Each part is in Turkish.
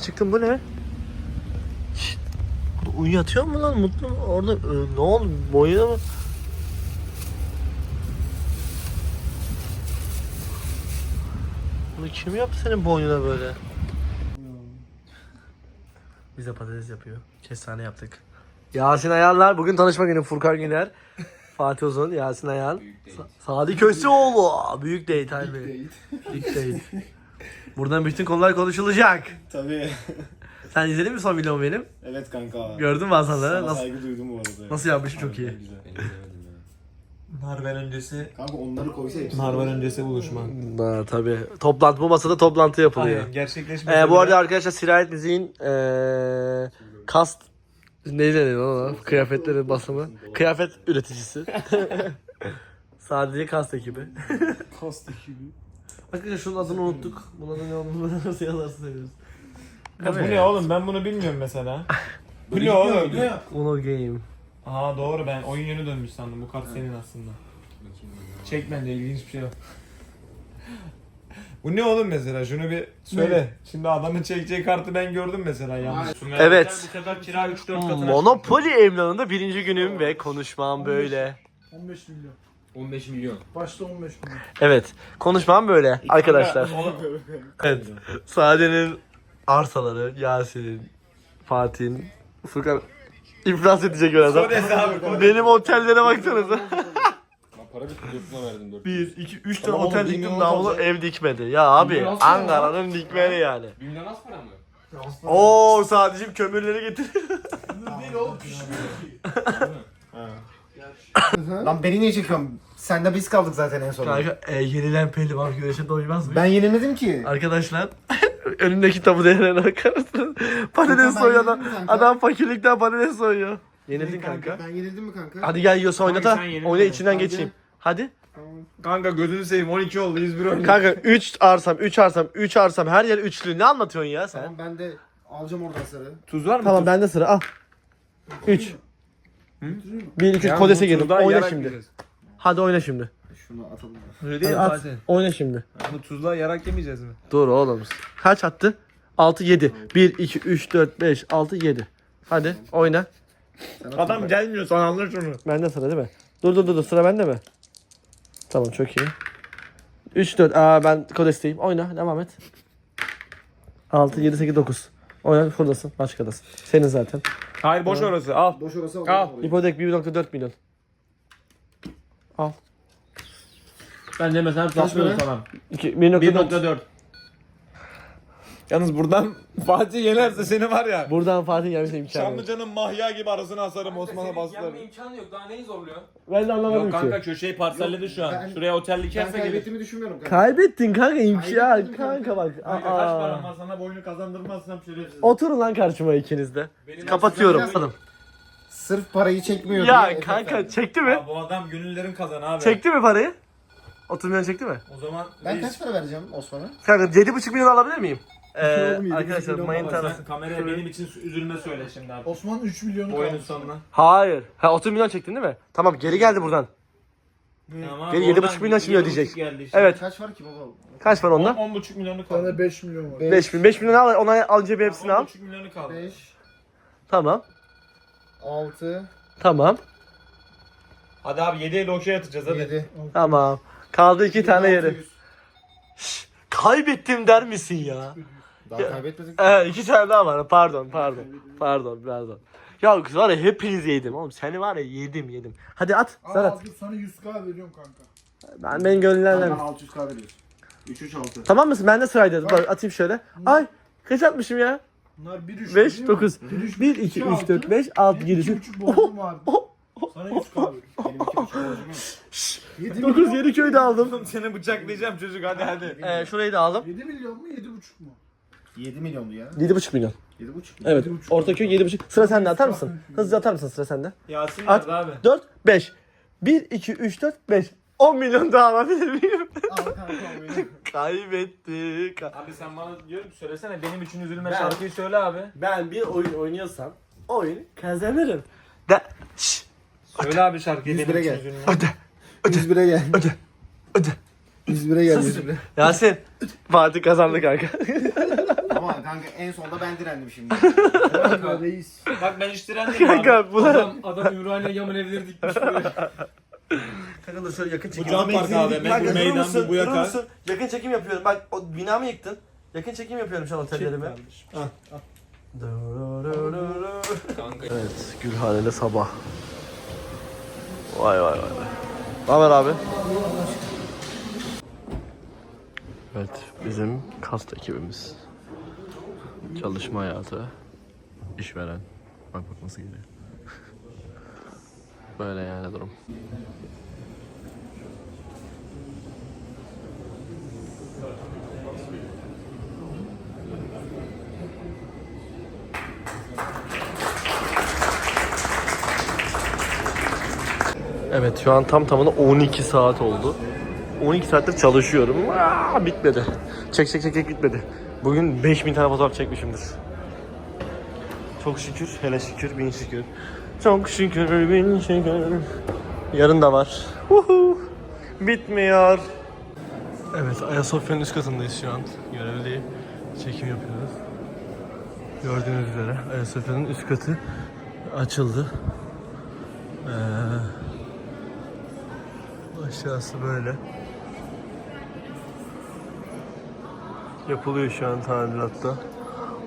çıktım bu ne? Şşt. Uyuyatıyor mu lan mutlu mu? Orada e, ne oldu? Boyuna mı? Bunu kim yaptı senin boynuna böyle? Bize patates yapıyor. Kestane yaptık. Yasin Ayarlar. Bugün tanışma günü Furkan Güner. Fatih Uzun, Yasin Ayar. Sa- Sadi Köseoğlu. Büyük date harbi. Büyük date. Buradan bütün konular konuşulacak. Tabii. Sen izledin mi son videomu benim? evet kanka. Gördün mü Hasan'ları? Sana Nasıl, saygı duydum bu arada. nasıl yapmış çok iyi. Harben öncesi Kanka onları koysa hepsi. Harben öncesi buluşma. Ha, tabii. Toplantı bu masada toplantı yapılıyor. Aynen gerçekleşmese Ee, bu arada arkadaşlar Sirayet Müziğin ee, kast ne deniyor ona? Kıyafetlerin basımı. Kıyafet üreticisi. Sadece kast ekibi. Kast ekibi. Arkadaşlar şunun adını unuttuk. Bunun adı ne olduğunu nasıl yazarsın seviyoruz. Ya bu ne oğlum ben bunu bilmiyorum mesela. bu ne oğlum? Uno Game. Aa doğru ben oyun yönü dönmüş sandım. Bu kart senin aslında. Çek bence ilginç bir şey yok. Bu ne oğlum mesela? Şunu bir söyle. Şimdi adamın çekeceği kartı ben gördüm mesela yanlış. Evet. Bu sefer kira 3-4 katına Monopoly emlanında birinci günüm ve konuşmam böyle. 15 milyon. 15 milyon. Başta 15 milyon. Evet. Konuşmam böyle arkadaşlar. Evet. Sade'nin arsaları, Yasin'in, Fatih'in, Furkan iflas edecek bir adam. Kodes abi, kodes. Benim otellere baksanıza. Ben para bitti 4 verdim 4. 1, 2, 3 tane Tamam oğlum, otel diktim milyon daha bunu olacak. ev dikmedi. Ya abi milyon nasıl ya? Ankara'nın dikmeni yani. 1 milyon az para mı? Oo sadece kömürleri getir. Değil oğlum Lan beni niye çekiyorsun? Sen de biz kaldık zaten en son. Kanka e, yenilen pehlivan güreşe doymaz mı? Ben yenilmedim ki. Arkadaşlar önümdeki tabu değerine bakar mısın? Patates ben soyuyor adam. yenildim kanka. Adam fakirlikten patates soyuyor. Yenildin kanka. Ben yenildim mi kanka? Hadi gel yiyorsa oynata. sen yenildin Oyna içinden Hadi. geçeyim. Hadi. Kanka gözünü seveyim 12 oldu 101 oynuyor. Kanka 3 arsam, 3 arsam, 3 arsam her yer üçlü. Ne anlatıyorsun ya sen? Tamam ben de alacağım oradan sarı. Tuz var mı? Tamam bende sıra al. 3. 1 2 3 kodese girdim. Oyna şimdi. Hadi oyna şimdi. Şunu atalım. Öyle Hadi değil at. Fatih. Oyna şimdi. Bunu tuzla yarak yemeyeceğiz mi? Dur oğlum. Kaç attı? 6 7. 1 2 3 4 5 6 7. Hadi oyna. Sen Adam gelmiyor sana anlar şunu. Bende sıra değil mi? Dur dur dur dur sıra bende mi? Tamam çok iyi. 3 4 aa ben kodesteyim. Oyna devam et. 6 7 8 9. Oyna buradasın. Başkadasın. Senin zaten. Hayır boş orası al. Boş orası Al. orayı. İpotek 1.4 milyon. Al. Ben de mesela satmıyorum sana. 2 1.4. 1.4. Yalnız buradan Fatih yenerse seni var ya. Buradan Fatih gelmiş imkanı. yok. Çamlıca'nın mahya gibi arasına asarım Osman'a bastırırım. imkanı yok. Daha neyi zorluyor? Ben de anlamadım Yok ki. kanka köşeyi parselledi şu an. ben- Şuraya otel Ben dikerse gelir. kaybettiğimi düşünmüyorum kanka. Kaybettin kanka imkan. Kaybettim Kanka bak. Kanka kaç param var sana boyunu kazandırmazsam şerefsiz. Oturun lan karşıma ikiniz de. Kapatıyorum. Hanım. Sırf parayı çekmiyor diye. Ya kanka çekti mi? Ya bu adam gönüllerin kazanı abi. Çekti mi parayı? 30 milyon çekti mi? O zaman Ben reis- kaç para vereceğim Osman'a? Kanka 7,5 milyon alabilir miyim? Ee, Oğlum, arkadaşlar milyon mayın Baba tarlası. sen kameraya benim için üzülme söyle şimdi abi. Osman 3 milyonu oyunun kalmış. sonuna. Hayır. Ha 30 milyon çektin değil mi? Tamam geri geldi buradan. Tamam, Geri yedi buçuk milyon şimdi ödeyecek. Evet. Kaç var ki baba? Kaç var onda? 10,5 milyonu Bir kaldı. tane 5 milyon var. 5 bin. 5 milyon al ona al cebi hepsini al. 10,5 milyonu kaldı. 5, Tamam. 6, Tamam. Hadi abi 7 ile okey atacağız hadi. 7. Tamam. Kaldı iki tane yeri. Kaybettim der misin ya? Daha kaybetmedik. Ee, iki tane daha var. Pardon, pardon. Pardon, pardon. Ya var ya hepiniz yedim oğlum. Seni var ya yedim yedim. Hadi at. Aa, Serhat. dur sana 100k veriyorum kanka. Ben benim gönüllerden. Bana 600k veriyorsun. 3 3 6. Tamam mısın? Ben de sıraydı. Bak atayım şöyle. Ay kaç atmışım ya? Bunlar 1 3 5, 9, 1, 2, 3, 4, 5, 6, 7, 8, 2,5 borcum vardı. Sana 100k veriyorum. Benim 2 buçuk borcum yok. 7 9, milyon. yedi köyü de aldım. Oğlum seni bıçaklayacağım çocuk hadi hadi. Ee, şurayı da aldım. 7 milyon mu 7,5 mu? 7 milyondu ya. 7,5 milyon. 7,5 mu? Evet. Yedi buçuk. Ortaköy 7,5. Sıra sende atar mısın? Hızlıca atar mısın sıra sende? Yasin At. nerede abi? 4, 5. 1, 2, 3, 4, 5. 10 milyon daha alabilir miyim? Al kanka o benim. Kaybettik. Abi sen bana diyorum ki söylesene benim için üzülme Ben- şarkıyı söyle abi. Ben bir oyun oynuyorsam oyun kazanırım. Da Şşş. Söyle abi şarkıyı benim bire için gel. üzülme. 101'e gel. Öde. Öde. 101'e gel 101'e. Yasin. Fatih kazandı kanka. Kanka en sonda ben direndim şimdi. Kanka reis. Bak ben hiç direndim Kanka, abi. bu? Adam, adam Ümraniye Yaman evleri dikmiş. Kanka da şöyle yakın çekim. cam park abi, Kanka bu durur meydan, musun? bu bu yaka. Durur musun? Yakın çekim yapıyorum. Bak o binamı yıktın. Yakın çekim yapıyorum şu an otellerime. Kanka. Evet, Gülhane'de sabah. Vay vay vay. vay. Ne haber abi? Evet, bizim kast ekibimiz. Çalışma hayatı, işveren. Bak bak nasıl geliyor. Böyle yani durum. Evet şu an tam tamına 12 saat oldu. 12 saattir çalışıyorum. Aa, bitmedi. Çek çek çek çek bitmedi. Bugün 5000 tane fotoğraf çekmişimdir. Çok şükür, hele şükür, bin şükür. Çok şükür, bin şükür. Yarın da var. Uhu. Bitmiyor. Evet, Ayasofya'nın üst katındayız şu an. Görevli çekim yapıyoruz. Gördüğünüz üzere Ayasofya'nın üst katı açıldı. Ee, Aşağısı böyle. Yapılıyor şu an tadilatta.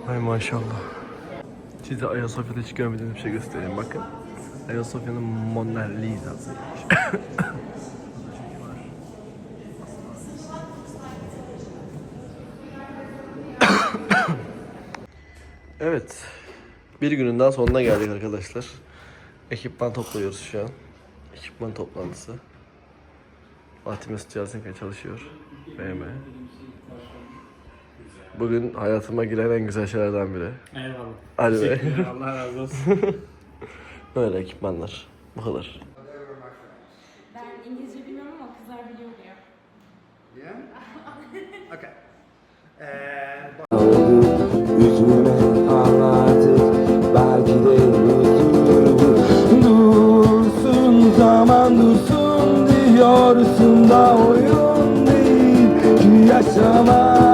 Ay maşallah. Size Ayasofya'da hiç görmediğiniz bir şey göstereyim bakın. Ayasofya'nın Mona Lisa'sı. evet. Bir günün daha sonuna geldik arkadaşlar. Ekipman topluyoruz şu an. Ekipman toplantısı. Fatih Mesut Yalçınkaya çalışıyor. BM. Bugün hayatıma giren en güzel şeylerden biri. Eyvallah. Bey. Teşekkürler, Allah razı olsun. Böyle ekipmanlar. Bu kadar. Ben İngilizce bilmiyorum ama kızlar biliyor diyor. Yüzüme anlattık belki de huzur Dursun zaman dursun diyorsun da oyun değil ki yaşamak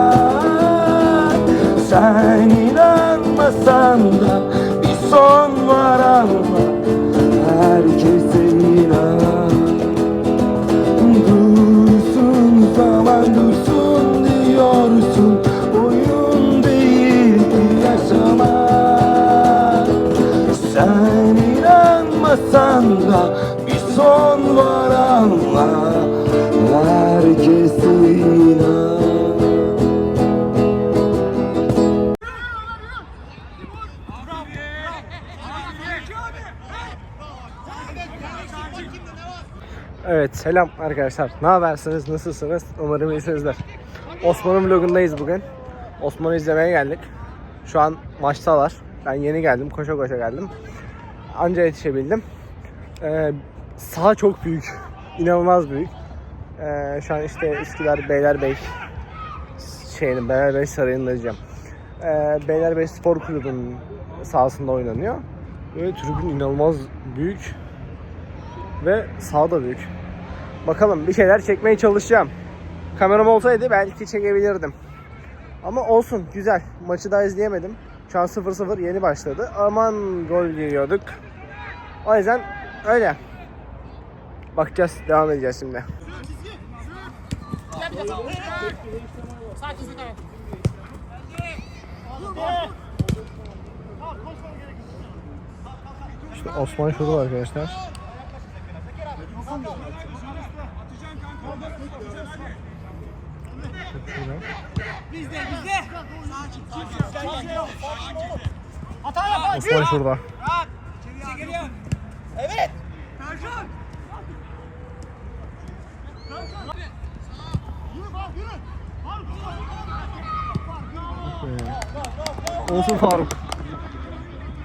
bir son var ama Herkese inan Evet selam arkadaşlar. Ne habersiniz? Nasılsınız? Umarım iyisinizdir. Osman'ın vlogundayız bugün. Osman'ı izlemeye geldik. Şu an maçtalar. Ben yeni geldim. Koşa koşa geldim. Anca yetişebildim. Ee, saha çok büyük. İnanılmaz büyük. Ee, şu an işte Üsküdar Beylerbeyi şeyinin Beylerbeyi Sarayı'nda diyeceğim. Ee, Beylerbeyi Spor Kulübü'nün sahasında oynanıyor. Böyle tribün inanılmaz büyük ve sağ da büyük. Bakalım bir şeyler çekmeye çalışacağım. Kameram olsaydı belki çekebilirdim. Ama olsun güzel. Maçı daha izleyemedim. Şu an 0-0 yeni başladı. Aman gol giriyorduk. O yüzden öyle. Bakacağız. Devam edeceğiz şimdi. İşte Osman şurada arkadaşlar. Osman şurada. Evet. Olsun Faruk.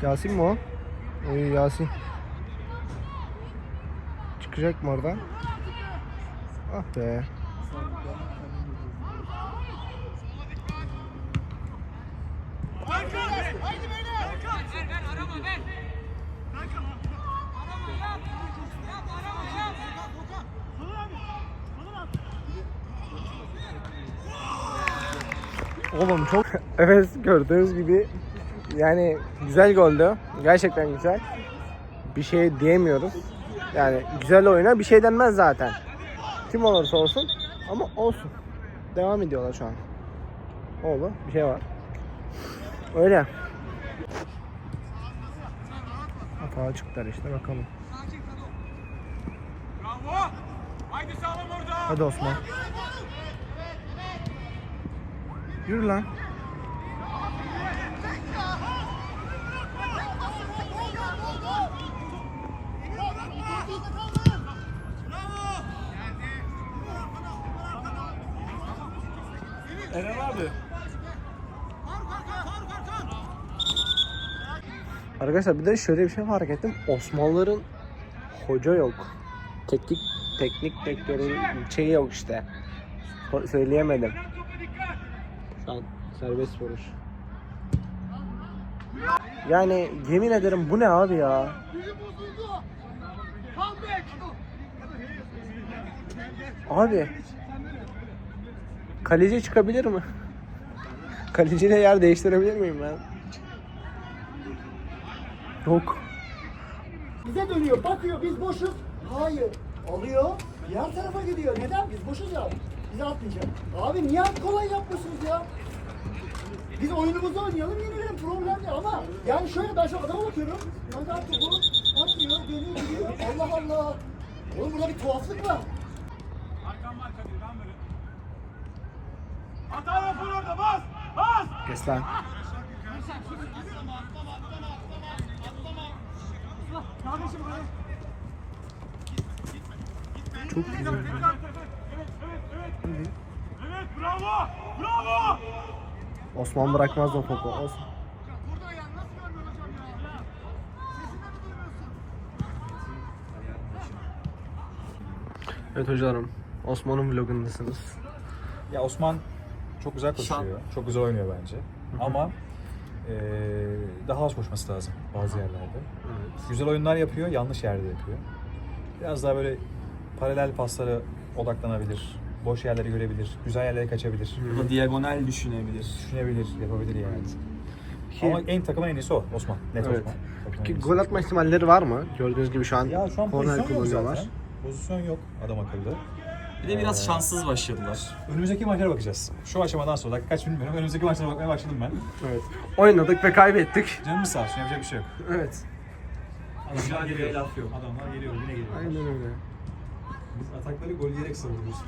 Yasin mi o? İyi Yasin. Çıkacak mı oradan? Ah be. Oğlum çok... evet gördüğünüz gibi yani güzel goldü. Gerçekten güzel. Bir şey diyemiyoruz. Yani güzel oyuna bir şey denmez zaten. Kim olursa olsun ama olsun. Devam ediyorlar şu an. Oldu. Bir şey var. Öyle. Hata çıktılar işte bakalım. Hadi Osman. Yürü lan. Eren abi. Arkadaşlar bir de şöyle bir şey fark ettim. Osmanlıların hoca yok. Teknik teknik direktörün şeyi yok işte. Söyleyemedim. Şu an serbest vuruş. Yani yemin ederim bu ne abi ya? Abi Kaleci çıkabilir mi? Kaleciyle yer değiştirebilir miyim ben? Yok. Bize dönüyor, bakıyor biz boşuz. Hayır. Alıyor, diğer tarafa gidiyor. Neden? Biz boşuz ya. Bize atmayacak. Abi niye kolay yapmıyorsunuz ya? Biz oyunumuzu oynayalım, yenilelim. Problem değil ama yani şöyle ben şu adama bakıyorum. Kanka topu atmıyor, dönüyor, gidiyor. Allah Allah. Oğlum burada bir tuhaflık var. Kes lan. Çok güzel. Osman bırakmaz o topu. Osman. Evet hocalarım. Osman'ın vlogundasınız. Ya Osman çok güzel koşuyor. Çok güzel oynuyor bence. Ama eee, daha az koşması lazım bazı yerlerde. Güzel oyunlar yapıyor, yanlış yerde yapıyor. Biraz daha böyle paralel paslara odaklanabilir. Boş yerleri görebilir, güzel yerlere kaçabilir. Burada diagonal düşünebilir. Düşünebilir, yapabilir yani. Ki- Ama en takımın en iyisi o Osman. Net Evet. Osman. Takımın en Ki iyisi. gol atma ihtimalleri var mı? Gördüğünüz gibi şu an, Ya şu an korner pozisyon yok kullanıyorlar. zaten. Pozisyon yok adam akıllı. Bir de biraz şanssız başladılar. Önümüzdeki maçlara bakacağız. Şu aşamadan sonra dakika kaç bilmiyorum. Önümüzdeki maçlara bakmaya başladım ben. Evet. Oynadık ve kaybettik. Canımız sağ olsun yapacak bir şey yok. Evet. Adamlar geliyor. Adamlar geliyor yine geliyor. Aynen öyle. Biz atakları gol yiyerek savunuyoruz.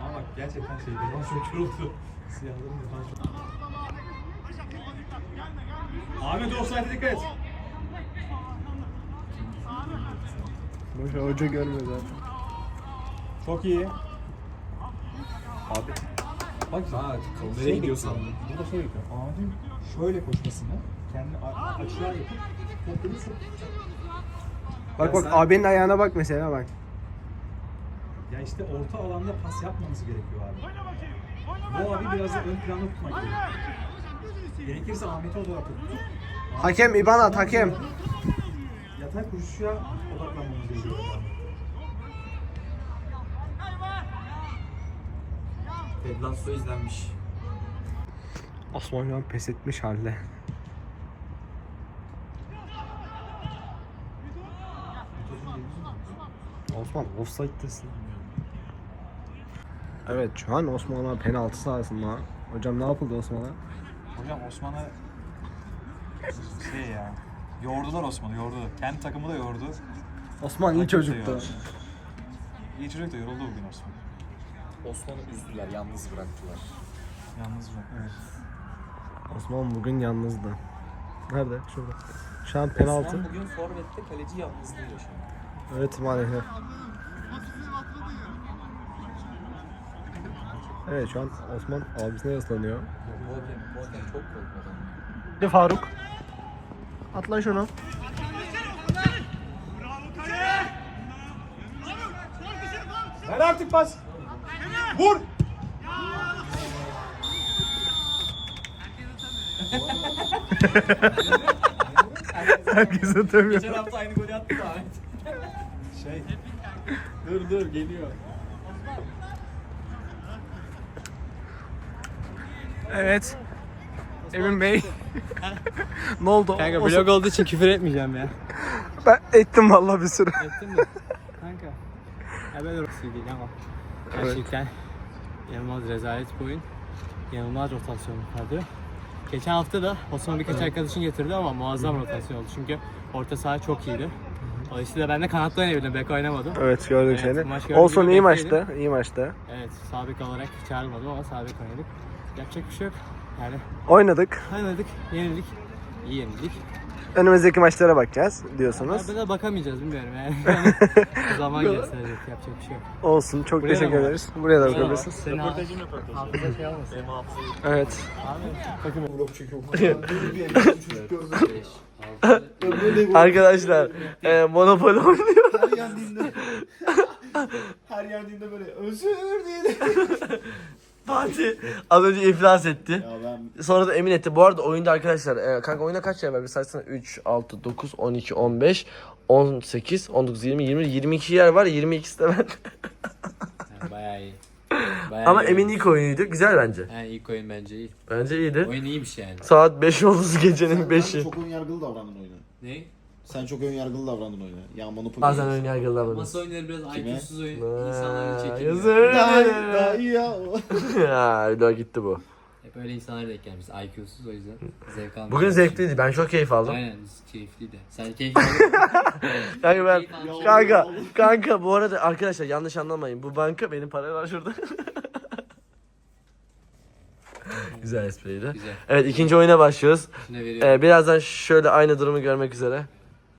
Ama bak gerçekten şey defans çok yoruldu. Siyahların defans çok Ahmet offside'e dikkat et. Boş ver, hoca görmüyor zaten. Çok iyi. Abi. Bak Ha, şey nereye gidiyor sandım. Burada şey bekliyor. Ahmet'in şöyle koşmasını, kendi açılar yapıp. Bak bak sen- abinin ayağına bak mesela bak. Ya işte orta alanda pas yapmaması gerekiyor abi. Bu abi biraz da ön planda tutmak gerekiyor. Gerekirse Ahmet'i o tarafa tutup Hakem İban at hakem. yatay koşuşuya odaklanmamız gerekiyor. Ted Lasso izlenmiş. Osman şu an pes etmiş halde. Osman offside'desin. Evet şu an Osman'a penaltı sahasında. Hocam ne yapıldı Osman'a? Hocam Osman'ı şey ya yordular Osman'ı yordu. Kendi takımı da yordu. Osman iyi Rakip de çocuktu. yordu. İyi çocuk da yoruldu bugün Osman. Osman'ı üzdüler, yalnız bıraktılar. Yalnız mı? Evet. Osman bugün yalnızdı. Nerede? Şurada. Şu an penaltı. Osman bugün forvette kaleci yalnızlığı yaşıyor. Evet maalesef. Evet şu an Osman abisine yaslanıyor. De Faruk. Atla şunu. Ver artık pas. Vur. Herkes atamıyor. Geçen hafta aynı golü attı da Ahmet. Şey Dur dur geliyor. Evet. Emin Bey. ne oldu? Kanka vlog olduğu için küfür etmeyeceğim ya. Ben ettim vallahi bir sürü. Ettin mi? Kanka. Ya ben orası değil ama. Gerçekten inanılmaz rezalet bir oyun. İnanılmaz rotasyon vardı. Geçen hafta da Osman birkaç arkadaşın getirdi ama muazzam rotasyon oldu. Çünkü orta saha çok iyiydi. Dolayısıyla ben de kanatta oynayabildim. Bek oynamadım. Evet gördük Evet, seni. Olsun iyi maçtı. iyi maçtı. Evet, sağ bek olarak çağrılmadım ama sağ bek oynadık. Yapacak bir şey yok. Yani Oynadık. oynadık, yenildik. İyi yenildik. Önümüzdeki maçlara bakacağız diyorsunuz. De bakamayacağız bilmiyorum yani. Zaman gösterecek, yapacak bir şey yok. Olsun çok Buraya da teşekkür mı ederiz. Buraya da bakabilirsiniz. Senin hafıza şey olmasın. Evet. Arkadaşlar e, Monopoly oynuyor. Her yendiğinde böyle özür diye. Fatih az önce iflas etti. Ya ben Sonra da emin etti. Bu arada oyunda arkadaşlar e, kanka oyunda kaç yer var? Bir saysana 3, 6, 9, 12, 15, 18, 19, 20, 20, 22 yer var. 22'si de ben. Bayağı iyi. Bayağı Ama iyi. Emin ilk oyunuydu. Güzel bence. Yani ilk oyun bence iyi. Bence iyiydi. Oyun iyiymiş yani. Saat 5 oldu gecenin sen 5'i. çok ön yargılı davrandın oyuna. Ne? Sen çok ön yargılı davrandın oyuna. Ya Monopoly. Bazen ön yargılar var. Masa oyunları biraz Kime? IQ'suz oyun. İnsanları çekiliyor. Yazık. Daha, daha iyi ya. ya öyle gitti bu. Hep öyle insanlar denk gelmiş. IQ'suz o yüzden. Zevk almıyor. Bugün zevkliydi. Ben çok keyif aldım. Aynen keyifliydi. Sen keyifli aldın mı? Kanka ben Keyif almış. kanka kanka bu arada arkadaşlar yanlış anlamayın. Bu banka benim param var şurada. Güzel espriydi. Güzel. Evet ikinci oyuna başlıyoruz. Ee, birazdan şöyle aynı durumu görmek üzere.